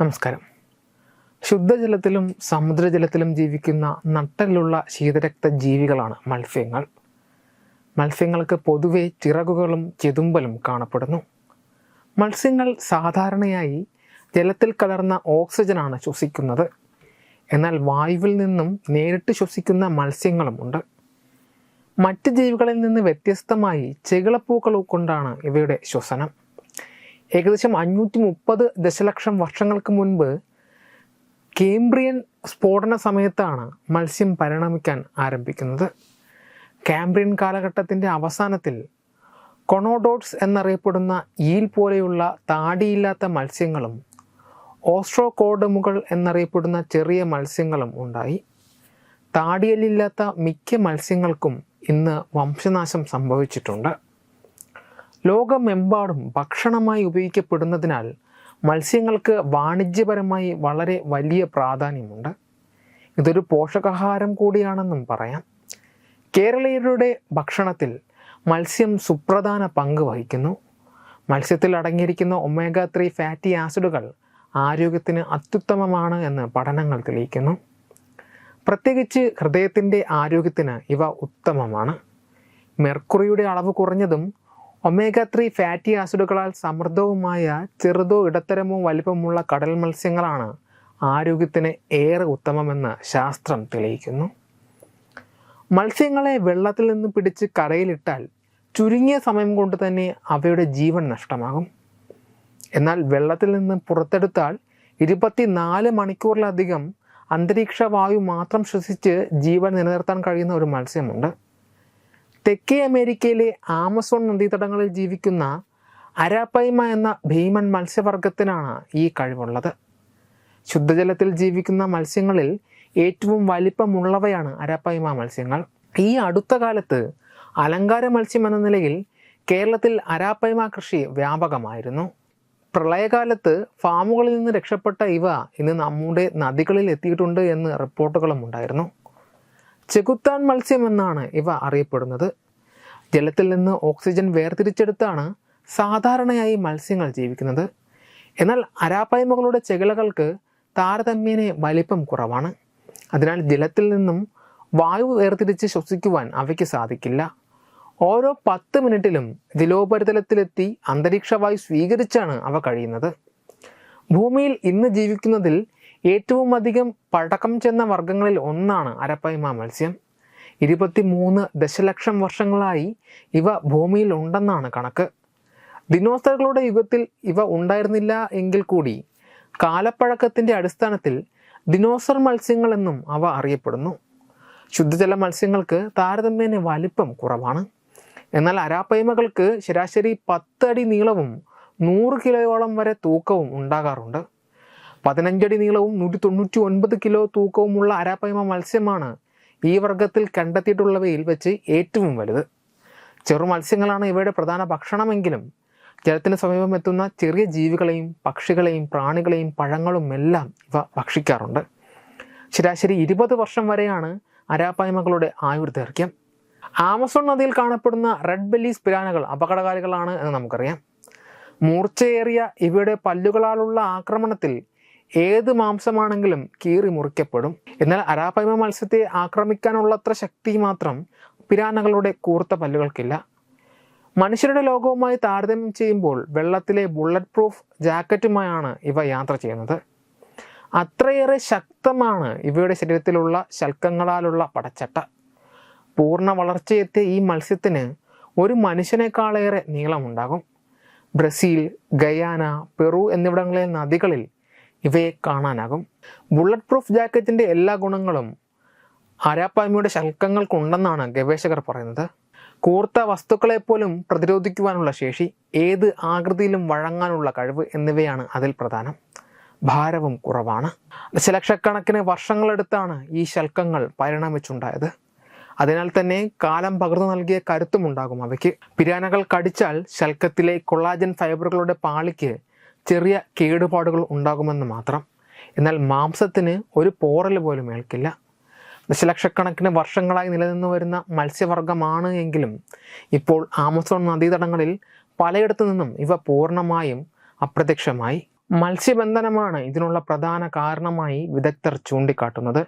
നമസ്കാരം. ശുദ്ധജലത്തിലും സമുദ്രജലത്തിലും ജീവിക്കുന്ന നട്ടലുള്ള ശീതരക്ത ജീവികളാണ് മത്സ്യങ്ങൾ. മത്സ്യങ്ങൾക്ക് പൊതുവെ ചിറകുകളും ചെതുമ്പലും കാണപ്പെടുന്നു. മത്സ്യങ്ങൾ സാധാരണയായി ജലത്തിൽ കലർന്ന ഓക്സിജനാണ് ശ്വസിക്കുന്നത്. എന്നാൽ വായുവിൽ നിന്നും നേരിട്ട് ശ്വസിക്കുന്ന മത്സ്യങ്ങളുമുണ്ട് മറ്റ് ജീവികളിൽ നിന്ന് വ്യത്യസ്തമായി ചെകിളപ്പൂക്കൾ കൊണ്ടാണ് ഇവയുടെ ശ്വസനം. ഏകദേശം അഞ്ഞൂറ്റി മുപ്പത് ദശലക്ഷം വർഷങ്ങൾക്ക് മുൻപ് കേംബ്രിയൻ സ്ഫോടന സമയത്താണ് മത്സ്യം പരിണമിക്കാൻ ആരംഭിക്കുന്നത്. കാംബ്രിയൻ കാലഘട്ടത്തിന്റെ അവസാനത്തിൽ കൊണോഡോട്സ് എന്നറിയപ്പെടുന്ന ഈൽ പോലെയുള്ള താടിയില്ലാത്ത മത്സ്യങ്ങളും ഓസ്ട്രോകോഡമുകൾ എന്നറിയപ്പെടുന്ന ചെറിയ മത്സ്യങ്ങളും ഉണ്ടായി. താടിയലില്ലാത്ത മിക്ക മത്സ്യങ്ങൾക്കും ഇന്ന് വംശനാശം സംഭവിച്ചിട്ടുണ്ട്. ലോകമെമ്പാടും ഭക്ഷണമായി ഉപയോഗിക്കപ്പെടുന്നതിനാൽ മത്സ്യങ്ങൾക്ക് വാണിജ്യപരമായി വളരെ വലിയ പ്രാധാന്യമുണ്ട്. ഇതൊരു പോഷകാഹാരം കൂടിയാണെന്നും പറയാം. കേരളീയരുടെ ഭക്ഷണത്തിൽ മത്സ്യം സുപ്രധാന പങ്ക് വഹിക്കുന്നു. മത്സ്യത്തിൽ അടങ്ങിയിരിക്കുന്ന ഒമേഗ ത്രീ ഫാറ്റി ആസിഡുകൾ ആരോഗ്യത്തിന് അത്യുത്തമമാണ് എന്ന് പഠനങ്ങൾ തെളിയിക്കുന്നു. പ്രത്യേകിച്ച് ഹൃദയത്തിന്റെ ആരോഗ്യത്തിന് ഇവ ഉത്തമമാണ്. മെർക്കുറിയുടെ അളവ് കുറഞ്ഞതും ഒമേഗ ത്രീ ഫാറ്റി ആസിഡുകളാൽ സമൃദ്ധവുമായ ചെറുതോ ഇടത്തരമോ വലിപ്പമുള്ള കടൽ മത്സ്യങ്ങളാണ് ആരോഗ്യത്തിന് ഏറെ ഉത്തമമെന്ന് ശാസ്ത്രം തെളിയിക്കുന്നു. മത്സ്യങ്ങളെ വെള്ളത്തിൽ നിന്ന് പിടിച്ച് കരയിലിട്ടാൽ ചുരുങ്ങിയ സമയം കൊണ്ട് തന്നെ അവയുടെ ജീവൻ നഷ്ടമാകും. എന്നാൽ വെള്ളത്തിൽ നിന്ന് പുറത്തെടുത്താൽ ഇരുപത്തിനാല് മണിക്കൂറിലധികം അന്തരീക്ഷ വായു മാത്രം ശ്വസിച്ച് ജീവൻ നിലനിർത്താൻ കഴിയുന്ന ഒരു മത്സ്യമുണ്ട്. തെക്കേ അമേരിക്കയിലെ ആമസോൺ നദീതടങ്ങളിൽ ജീവിക്കുന്ന അരാപ്പൈമ എന്ന ഭീമൻ മത്സ്യവർഗത്തിനാണ് ഈ കഴിവുള്ളത്. ശുദ്ധജലത്തിൽ ജീവിക്കുന്ന മത്സ്യങ്ങളിൽ ഏറ്റവും വലിപ്പമുള്ളവയാണ് അരാപ്പൈമ മത്സ്യങ്ങൾ. ഈ അടുത്ത കാലത്ത് അലങ്കാര മത്സ്യം എന്ന നിലയിൽ കേരളത്തിൽ അരാപ്പൈമ കൃഷി വ്യാപകമായിരുന്നു. പ്രളയകാലത്ത് ഫാമുകളിൽ നിന്ന് രക്ഷപ്പെട്ട ഇവ ഇന്ന് നമ്മുടെ നദികളിൽ എത്തിയിട്ടുണ്ട് എന്ന് റിപ്പോർട്ടുകളും ഉണ്ടായിരുന്നു. ചെകുത്താൻ മത്സ്യം എന്നാണ് ഇവ അറിയപ്പെടുന്നത്. ജലത്തിൽ നിന്ന് ഓക്സിജൻ വേർതിരിച്ചെടുത്താണ് സാധാരണയായി മത്സ്യങ്ങൾ ജീവിക്കുന്നത്. എന്നാൽ അരാപ്പായ്മകളുടെ ചെകിളകൾക്ക് താരതമ്യേന വലിപ്പം കുറവാണ്. അതിനാൽ ജലത്തിൽ നിന്നും വായു വേർതിരിച്ച് ശ്വസിക്കുവാൻ അവയ്ക്ക് സാധിക്കില്ല. ഓരോ പത്ത് മിനിറ്റിലും ജലോപരിതലത്തിലെത്തി അന്തരീക്ഷവായു സ്വീകരിച്ചാണ് അവ കഴിയുന്നത്. ഭൂമിയിൽ ഇന്ന് ജീവിക്കുന്നതിൽ ഏറ്റവും അധികം പഴക്കം ചെന്ന വർഗങ്ങളിൽ ഒന്നാണ് അരപ്പൈമ മത്സ്യം. ഇരുപത്തി മൂന്ന് ദശലക്ഷം വർഷങ്ങളായി ഇവ ഭൂമിയിൽ ഉണ്ടെന്നാണ് കണക്ക്. ദിനോസറുകളുടെ യുഗത്തിൽ ഇവ ഉണ്ടായിരുന്നില്ല എങ്കിൽ കൂടി കാലപ്പഴക്കത്തിന്റെ അടിസ്ഥാനത്തിൽ ദിനോസർ മത്സ്യങ്ങൾ എന്നും അവ അറിയപ്പെടുന്നു. ശുദ്ധജല മത്സ്യങ്ങൾക്ക് താരതമ്യേന വലിപ്പം കുറവാണ്. എന്നാൽ അരാപ്പൈമകൾക്ക് ശരാശരി പത്ത് അടി നീളവും നൂറ് കിലോയോളം വരെ തൂക്കവും ഉണ്ടാകാറുണ്ട്. പതിനഞ്ചടി നീളവും നൂറ്റി തൊണ്ണൂറ്റി ഒൻപത് കിലോ തൂക്കവുമുള്ള അരാപ്പയമ മത്സ്യമാണ് ഈ വർഗത്തിൽ കണ്ടെത്തിയിട്ടുള്ളവയിൽ വെച്ച് ഏറ്റവും വലുത്. ചെറു മത്സ്യങ്ങളാണ് ഇവയുടെ പ്രധാന ഭക്ഷണമെങ്കിലും ജലത്തിന് സമീപം എത്തുന്ന ചെറിയ ജീവികളെയും പക്ഷികളെയും പ്രാണികളെയും പഴങ്ങളും എല്ലാം ഇവ ഭക്ഷിക്കാറുണ്ട്. ശരാശരി ഇരുപത് വർഷം വരെയാണ് അരാപ്പായ്മകളുടെ ആയുർദൈർഘ്യം ആമസോൺ നദിയിൽ കാണപ്പെടുന്ന റെഡ് ബെല്ലീസ് സ്പിരാനകൾ അപകടകാരികളാണ് എന്ന് നമുക്കറിയാം. മൂർച്ചയേറിയ ഇവയുടെ പല്ലുകളാലുള്ള ആക്രമണത്തിൽ ഏത് മാംസമാണെങ്കിലും കീറി മുറിക്കപ്പെടും. എന്നാൽ അരാപൈമ മത്സ്യത്തെ ആക്രമിക്കാനുള്ളത്ര ശക്തി മാത്രം പിരാനകളുടെ കൂർത്ത പല്ലുകൾക്കില്ല. മനുഷ്യരുടെ ലോകവുമായി താരതമ്യം ചെയ്യുമ്പോൾ വെള്ളത്തിലെ ബുള്ളറ്റ് പ്രൂഫ് ജാക്കറ്റുമായാണ് ഇവ യാത്ര ചെയ്യുന്നത്. അത്രയേറെ ശക്തമാണ് ഇവയുടെ ശരീരത്തിലുള്ള ശൽക്കങ്ങളാലുള്ള പടച്ചട്ട. പൂർണ വളർച്ചയെത്തിയ ഈ മത്സ്യത്തിന് ഒരു മനുഷ്യനേക്കാളേറെ നീളമുണ്ടാകും. ബ്രസീൽ ഗയാന പെറു എന്നിവിടങ്ങളിലെ നദികളിൽ ഇവയെ കാണാനാകും. ബുള്ളറ്റ് പ്രൂഫ് ജാക്കറ്റിന്റെ എല്ലാ ഗുണങ്ങളും ആരാപ്പായ്മയുടെ ശൽക്കങ്ങൾക്കുണ്ടെന്നാണ് ഗവേഷകർ പറയുന്നത്. കൂർത്ത വസ്തുക്കളെപ്പോലും പ്രതിരോധിക്കുവാനുള്ള ശേഷി ഏത് ആകൃതിയിലും വഴങ്ങാനുള്ള കഴിവ് എന്നിവയാണ് അതിൽ പ്രധാനം. ഭാരവും കുറവാണ്. ദശലക്ഷക്കണക്കിന് വർഷങ്ങളെടുത്താണ് ഈ ശൽക്കങ്ങൾ പരിണമിച്ചുണ്ടായത്. അതിനാൽ തന്നെ കാലം പകർന്നു നൽകിയ കരുത്തുമുണ്ടാകും അവയ്ക്ക്. പിരാനകൾ കടിച്ചാൽ ശൽക്കത്തിലെ കൊളാജൻ ഫൈബറുകളുടെ പാളിക്ക് ചെറിയ കേടുപാടുകൾ ഉണ്ടാകുമെന്ന് മാത്രം. എന്നാൽ മാംസത്തിന് ഒരു പോറൽ പോലും ഏൽക്കില്ല. ദശലക്ഷക്കണക്കിന് വർഷങ്ങളായി നിലനിന്നു വരുന്ന മത്സ്യവർഗമാണ് എങ്കിലും ഇപ്പോൾ ആമസോൺ നദീതടങ്ങളിൽ പലയിടത്തു നിന്നും ഇവ പൂർണമായും അപ്രത്യക്ഷമായി. മത്സ്യബന്ധനമാണ് ഇതിനുള്ള പ്രധാന കാരണമായി വിദഗ്ധർ ചൂണ്ടിക്കാട്ടുന്നത്.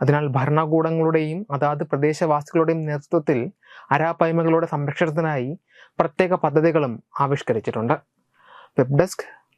അതിനാൽ ഭരണകൂടങ്ങളുടെയും അതാത് പ്രദേശവാസികളുടെയും നേതൃത്വത്തിൽ അരാപൈമകളുടെ സംരക്ഷണത്തിനായി പ്രത്യേക പദ്ധതികളും ആവിഷ്കരിച്ചിട്ടുണ്ട്. Web desk